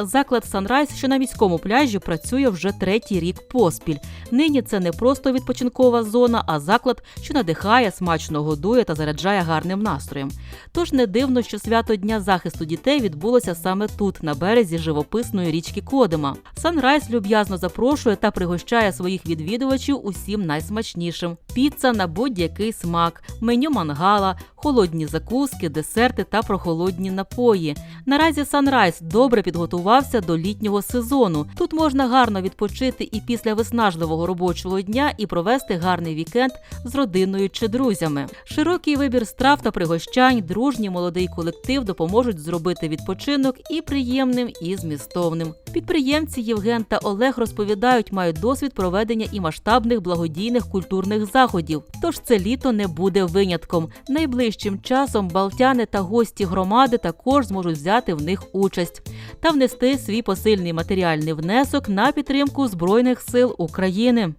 Заклад Санрайз, що на міському пляжі, працює вже третій рік поспіль. Нині це не просто відпочинкова зона, а заклад, що надихає, смачно годує та заряджає гарним настроєм. Тож не дивно, що свято Дня захисту дітей відбулося саме тут, на березі живописної річки Кодима. Санрайз люб'язно запрошує та пригощає своїх відвідувачів усім найсмачнішим: піца на будь-який смак, меню мангала, холодні закуски, десерти та прохолодні напої. Наразі Санрайз добре підготувався до літнього сезону. Тут можна гарно відпочити і після виснажливого робочого дня і провести гарний вікенд з родиною чи друзями. Широкий вибір страв та пригощань, дружній молодий колектив допоможуть зробити відпочинок і приємним, і змістовним. Підприємці Євген та Олег розповідають, мають досвід проведення і масштабних благодійних культурних заходів. Тож це літо не буде винятком. Найближчим часом балтяни та гості громади також зможуть взяти в них участь та внести свій посильний матеріальний внесок на підтримку збройних сил України.